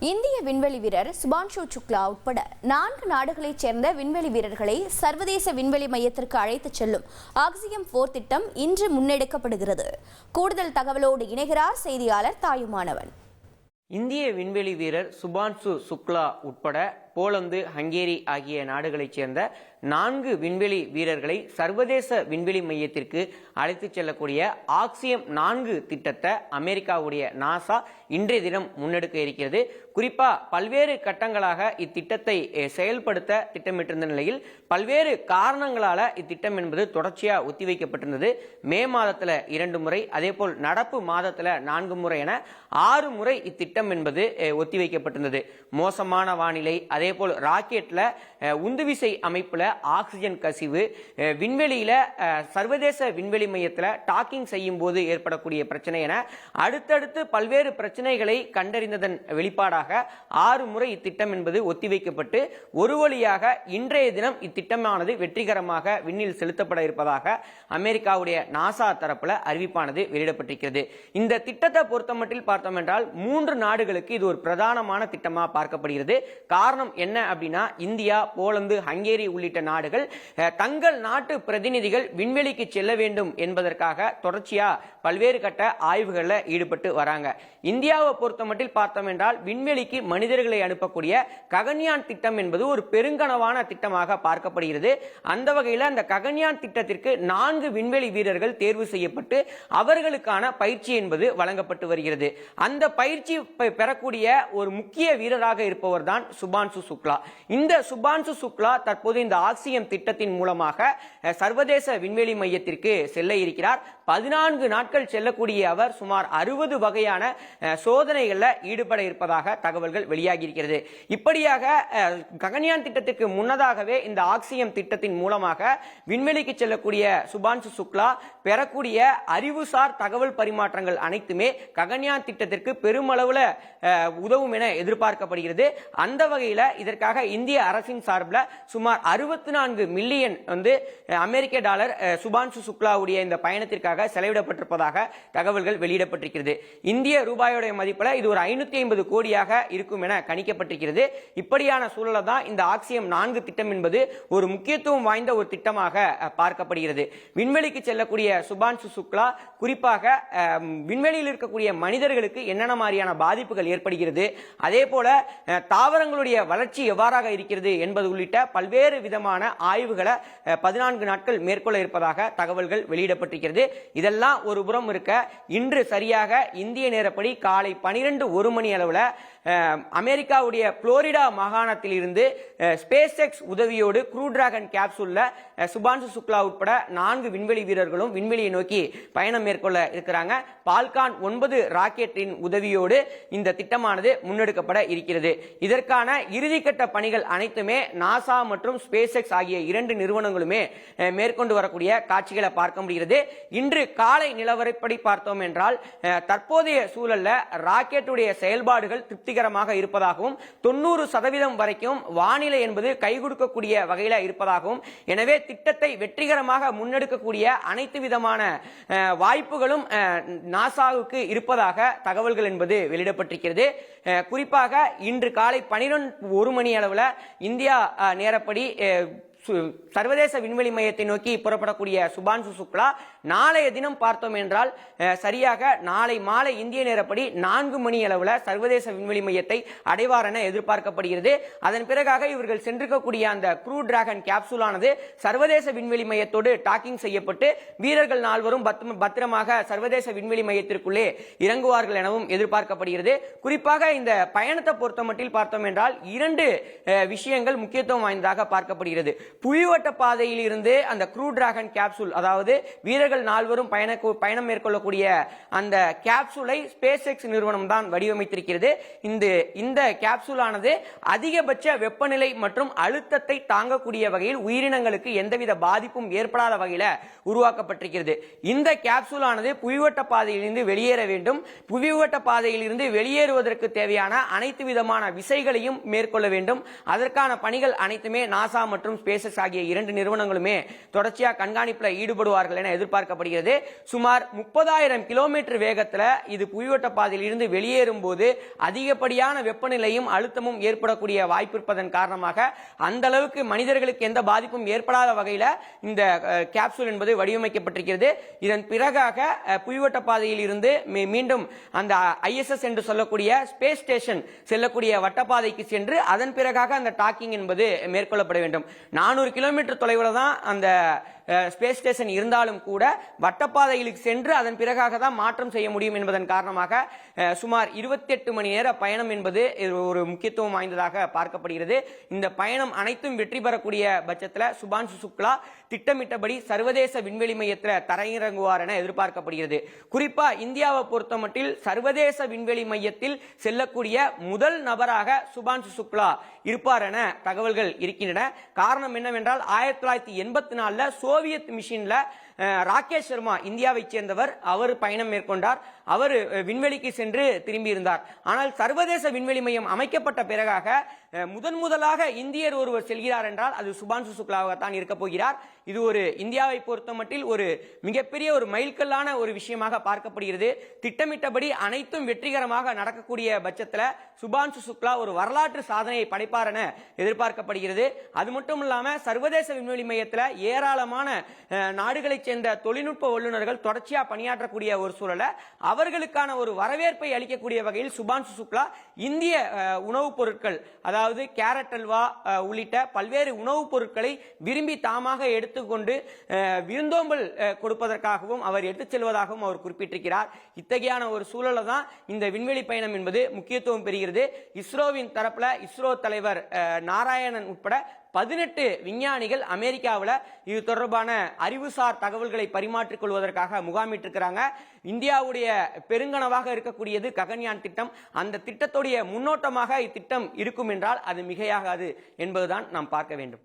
இந்திய விண்வெளி வீரர் சுபான்ஷு சுக்லா உட்பட நான்கு நாடுகளைச் சேர்ந்த விண்வெளி வீரர்களை சர்வதேச விண்வெளி மையத்திற்கு அழைத்துச் செல்லும் ஆக்சியம் போர் திட்டம் இன்று முன்னெடுக்கப்படுகிறது. கூடுதல் தகவலோடு இணைகிறார் செய்தியாளர் தாயுமானவன். இந்திய விண்வெளி வீரர் சுபான்சு சுக்லா உட்பட போலந்து ஹங்கேரி ஆகிய நாடுகளைச் சேர்ந்த நான்கு விண்வெளி வீரர்களை சர்வதேச விண்வெளி மையத்திற்கு அழைத்துச் செல்லக்கூடிய ஆக்சியம் நான்கு திட்டத்தை அமெரிக்காவுடைய நாசா இன்றைய தினம் முன்னெடுக்க இருக்கிறது. குறிப்பாக பல்வேறு கட்டங்களாக இத்திட்டத்தை செயல்படுத்த திட்டமிட்டிருந்த நிலையில் பல்வேறு காரணங்களால் இத்திட்டம் என்பது தொடர்ச்சியாக ஒத்திவைக்கப்பட்டிருந்தது. மே மாதத்தில் இரண்டு முறை அதேபோல் நடப்பு மாதத்தில் நான்கு முறை என ஆறு முறை இத்திட்டம் என்பது ஒத்திவைக்கப்பட்டிருந்தது. மோசமான வானிலை அதே போல் ராக்கெட்டில் உந்துவிசை அமைப்பில் ஆக்சிஜன் கசிவு விண்வெளியில் சர்வதேச விண்வெளி மையத்தில் டாக்கிங் செய்யும் போது ஏற்படக்கூடிய பிரச்சனை என அடுத்தடுத்து பல்வேறு பிரச்சனைகளை கண்டறிந்ததன் வெளிப்பாடாக ஆறு முறை இத்திட்டம் என்பது ஒத்திவைக்கப்பட்டு ஒரு வழியாக இன்றைய தினம் இத்திட்டமானது வெற்றிகரமாக விண்ணில் செலுத்தப்பட இருப்பதாக அமெரிக்காவுடைய நாசா தரப்பில் அறிவிப்பானது வெளியிடப்பட்டிருக்கிறது. இந்த திட்டத்தை பொறுத்தமட்டில் பார்த்தோம் என்றால் மூன்று நாடுகளுக்கு இது ஒரு பிரதானமான திட்டமாக பார்க்கப்படுகிறது. காரணம் காரணம் என்ன அப்படின்னா இந்தியா போலந்து ஹங்கேரி உள்ளிட்ட நாடுகள் தங்கள் நாட்டு பிரதிநிதிகள் விண்வெளிக்கு செல்ல வேண்டும் என்பதற்காக தொடர்ச்சியா பல்வேறு கட்ட ஆய்வுகளில் ஈடுபட்டு வராங்க. இந்தியாவை பொறுத்த பொறுத்தமட்டில் பார்த்தோம் என்றால் விண்வெளிக்கு மனிதர்களை அனுப்பக்கூடிய ககன்யான் திட்டம் என்பது ஒரு பெருங்கனவான திட்டமாக பார்க்கப்படுகிறது. அந்த வகையில் அந்த ககன்யான் திட்டத்திற்கு நான்கு விண்வெளி வீரர்கள் தேர்வு செய்யப்பட்டு அவர்களுக்கான பயிற்சி என்பது வழங்கப்பட்டு வருகிறது. அந்த பயிற்சி பெறக்கூடிய ஒரு முக்கிய வீரராக இருப்பவர் தான் சுபான்சு சுக்லா. இந்த சுபான்சு சுக்லா தற்போது இந்த ஆக்சியம் திட்டத்தின் மூலமாக சர்வதேச விண்வெளி மையத்திற்கு செல்ல இருக்கிறார். பதினான்கு நாட்கள் செல்லக்கூடிய அவர் சுமார் அறுபது வகையான சோதனைகளில் ஈடுபட இருப்பதாக தகவல்கள் வெளியாகி இருக்கிறது இப்படியாக ககன்யான் திட்டத்திற்கு முன்னதாகவே இந்த ஆக்சியம் திட்டத்தின் மூலமாக விண்வெளிக்கு செல்லக்கூடிய சுபான்சு சுக்லா பெறக்கூடிய அறிவுசார் தகவல் பரிமாற்றங்கள் அனைத்துமே ககன்யான் திட்டத்திற்கு பெருமளவில் உதவும் என எதிர்பார்க்கப்படுகிறது. அந்த வகையில் இதற்காக இந்திய அரசின் சார்பில் சுமார் அறுபத்தி நான்கு மில்லியன் வந்து அமெரிக்க டாலர் சுபான்சு சுக்லாவுடைய இந்த பயணத்திற்காக செலவிடப்பட்டிருப்பதாக தகவல்கள் வெளியிடப்பட்டிருக்கிறது. இந்திய ரூபாயோடைய மதிப்பில் இது ஒரு ஐநூத்தி ஐம்பது கோடியாக இருக்கும் என கணிக்கப்பட்டிருக்கிறது. இப்படியான சூழலை தான் இந்த ஆக்சியம் நான்கு திட்டம் என்பது ஒரு முக்கியத்துவம் வாய்ந்த ஒரு திட்டமாக பார்க்கப்படுகிறது. விண்வெளிக்கு செல்லக்கூடிய சுபான்சு சுக்லா குறிப்பாக விண்வெளியில் இருக்கக்கூடிய மனிதர்களுக்கு என்னென்ன மாதிரியான பாதிப்புகள் ஏற்படுகிறது அதே போல தாவரங்களுடைய வளர்ச்சி எவ்வாறாக இருக்கிறது என்பது உள்ளிட்ட பல்வேறு விதமான ஆய்வுகளை பதினான்கு நாட்கள் மேற்கொள்ள இருப்பதாக தகவல்கள் வெளியிடப்பட்டிருக்கிறது. இதெல்லாம் ஒரு புறம் இருக்க இன்று சரியாக இந்திய நேரப்படி காலை பனிரெண்டு ஒரு மணி அளவில் அமெரிக்காவுடைய புளோரிடா மாகாணத்தில் இருந்து ஸ்பேஸ் எக்ஸ் உதவியோடு க்ரூ டிராகன் கேப்சூலில் சுபான்சு சுக்லா உட்பட நான்கு விண்வெளி வீரர்களும் விண்வெளியை நோக்கி பயணம் மேற்கொள்ள இருக்கிறாங்க. பால்கான் ஒன்பது ராக்கெட்டின் உதவியோடு இந்த திட்டமானது முன்னெடுக்கப்பட இருக்கிறது. இதற்கான இறுதிக்கட்ட பணிகள் அனைத்துமே நாசா மற்றும் ஸ்பேஸ் எக்ஸ் ஆகிய இரண்டு நிறுவனங்களுமே மேற்கொண்டு வரக்கூடிய காட்சிகளை பார்க்க முடிகிறது. இன்று காலை நிலவரப்படி பார்த்தோம் என்றால் தற்போதைய சூழல்ல ராக்கெட்டுடைய செயல்பாடுகள் திருப்திகள் திருப்திகரமாக இருப்பதாகவும் தொண்ணூறு சதவீதம் வரைக்கும் வானிலை என்பது கை கொடுக்கக்கூடிய வகையில இருப்பதாகவும் எனவே திட்டத்தை வெற்றிகரமாக முன்னெடுக்கக்கூடிய அனைத்து விதமான வாய்ப்புகளும் நாசாவுக்கு இருப்பதாக தகவல்கள் என்பது வெளியிடப்பட்டிருக்கிறது. குறிப்பாக இன்று காலை பனிரெண்டு ஒரு மணி அளவில் இந்தியா நேரப்படி சர்வதேச விண்வெளி மையத்தை நோக்கி புறப்படக்கூடிய சுபான்சு சுக்லா நாளைய தினம் பார்த்தோம் என்றால் சரியாக நாளை மாலை இந்திய நேரப்படி நான்கு மணி அளவில் சர்வதேச விண்வெளி மையத்தை அடைவார் என எதிர்பார்க்கப்படுகிறது. அதன் பிறகாக இவர்கள் சென்றிருக்கக்கூடிய அந்த க்ரூ டிராகன் கேப்சூலானது சர்வதேச விண்வெளி மையத்தோடு டாக்கிங் செய்யப்பட்டு வீரர்கள் நால்வரும் பத்திரமாக சர்வதேச விண்வெளி மையத்திற்குள்ளே இறங்குவார்கள் எனவும் எதிர்பார்க்கப்படுகிறது. குறிப்பாக இந்த பயணத்தை பொறுத்த மட்டில் பார்த்தோம் என்றால் இரண்டு விஷயங்கள் முக்கியத்துவம் வாய்ந்ததாக பார்க்கப்படுகிறது. புவிவட்ட பாதையில் இருந்து அந்த க்ரூ டிராகன் கேப்சூல் அதாவது வீரர்கள் நால்வரும் பயண பயணம் மேற்கொள்ளக்கூடிய அந்த கேப்சூலை ஸ்பேஸ் எக்ஸ் நிறுவனம் தான் வடிவமைத்திருக்கிறது. இந்த இந்த கேப்சூலானது அதிகபட்ச வெப்பநிலை மற்றும் அழுத்தத்தை தாங்கக்கூடிய வகையில் உயிரினங்களுக்கு எந்தவித பாதிப்பும் ஏற்படாத வகையில் உருவாக்கப்பட்டிருக்கிறது. இந்த கேப்சூலானது புவிவட்ட பாதையிலிருந்து வெளியேற வேண்டும். புவிவட்ட பாதையில் இருந்து வெளியேறுவதற்கு தேவையான அனைத்து விதமான விசைகளையும் மேற்கொள்ள வேண்டும். அதற்கான பணிகள் அனைத்துமே நாசா மற்றும் ஸ்பேஸ் ஐஎஸ்எஸ் ஆகிய இரண்டு நிறுவனங்களுமே தொடர்ச்சியாக கண்காணிப்பில் ஈடுபடுவார்கள் என எதிர்பார்க்கப்படுகிறது. சுமார் முப்பதாயிரம் கிலோமீட்டர் வேகத்தில் இது புவிவட்ட பாதையில் இருந்து வெளியேறும் போது அதிகப்படியான வெப்பநிலையும் அழுத்தமும் ஏற்படக்கூடிய வாய்ப்பு இருப்பதன் காரணமாக அந்த அளவுக்கு மனிதர்களுக்கு எந்த பாதிப்பும் ஏற்படாத வகையில் இந்த கேப்சூல் என்பது வடிவமைக்கப்பட்டிருக்கிறது. இதன் பிறகாக அஹ், புவிவட்ட பாதையில் இருந்து மீண்டும் அந்த ஐஎஸ்எஸ் என்று சொல்லக்கூடிய ஸ்பேஸ் ஸ்டேஷன் செல்லக்கூடிய வட்டப்பாதைக்கு சென்று அதன் பிறகாக அந்த டாக்கிங் என்பது மேற்கொள்ளப்பட வேண்டும். நான் நானூறு கிலோமீட்டர் தொலைவில் தான் அந்த ஸ்பேஸ் ஸ்டேஷன் இருந்தாலும் கூட வட்டப்பாதைகளுக்கு சென்று அதன் பிறகாக தான் மாற்றம் செய்ய முடியும் என்பதன் காரணமாக சுமார் இருபத்தி எட்டு மணி நேர பயணம் என்பது ஒரு முக்கியத்துவம் வாய்ந்ததாக பார்க்கப்படுகிறது. இந்த பயணம் அனைத்தும் வெற்றி பெறக்கூடிய பட்சத்தில் சுபான்சு சுக்லா திட்டமிட்டபடி சர்வதேச விண்வெளி மையத்தில் தரையிறங்குவார் என எதிர்பார்க்கப்படுகிறது. குறிப்பா இந்தியாவை பொறுத்தமட்டில் சர்வதேச விண்வெளி மையத்தில் செல்லக்கூடிய முதல் நபராக சுபான்சு சுக்லா இருப்பார் என தகவல்கள் இருக்கின்றன. காரணம் என்னவென்றால் ஆயிரத்தி தொள்ளாயிரத்தி எண்பத்தி நாலுல சோவியத் மிஷின்ல ராகேஷ் சர்மா இந்தியாவை சேர்ந்தவர் அவர் பயணம் மேற்கொண்டார். அவர் விண்வெளிக்கு சென்று திரும்பியிருந்தார். ஆனால் சர்வதேச விண்வெளி மையம் அமைக்கப்பட்ட பிறகாக முதன் முதலாக இந்தியர் ஒருவர் செல்கிறார் என்றால் அது சுபான்சு சுக்லாவாகத்தான் இருக்க போகிறார். இது ஒரு இந்தியாவை பொறுத்தமட்டில் ஒரு மிகப்பெரிய ஒரு மைல்கல்லான ஒரு விஷயமாக பார்க்கப்படுகிறது. திட்டமிட்டபடி அனைத்தும் வெற்றிகரமாக நடக்கக்கூடிய பட்சத்தில் சுபான்சு சுக்லா ஒரு வரலாற்று சாதனையை படைப்பார் என எதிர்பார்க்கப்படுகிறது. அது மட்டும் இல்லாமல் சர்வதேச விண்வெளி மையத்தில் ஏராளமான நாடுகளைச் சேர்ந்த தொழில்நுட்ப வல்லுநர்கள் தொடர்ச்சியாக பணியாற்றக்கூடிய ஒரு சூழலை அவர்களுக்கான ஒரு வரவேற்பை அளிக்கக்கூடிய வகையில் சுபான்சு சுக்லா இந்திய உணவுப் பொருட்கள் அதாவது கேரட் அல்வா உள்ளிட்ட பல்வேறு உணவுப் பொருட்களை விரும்பி தாமாக எடுத்து எடுத்துக்கொண்டு விருந்தோம்பல் கொடுப்பதற்காகவும் அவர் எடுத்துச் செல்வதாகவும் அவர் குறிப்பிட்டிருக்கிறார். இத்தகையான ஒரு சூழலை தான் இந்த விண்வெளி பயணம் என்பது முக்கியத்துவம் பெறுகிறது. இஸ்ரோவின் தரப்பில் இஸ்ரோ தலைவர் நாராயணன் உட்பட பதினெட்டு விஞ்ஞானிகள் அமெரிக்காவில் இது தொடர்பான அறிவுசார் தகவல்களை பரிமாற்றிக் கொள்வதற்காக முகாமிட்டிருக்கிறாங்க. இந்தியாவுடைய பெருங்கனவாக இருக்கக்கூடியது ககன்யான் திட்டம். அந்த திட்டத்துடைய முன்னோட்டமாக இத்திட்டம் இருக்கும் என்றால் அது மிகையாகாது என்பதுதான் நாம் பார்க்க வேண்டும்.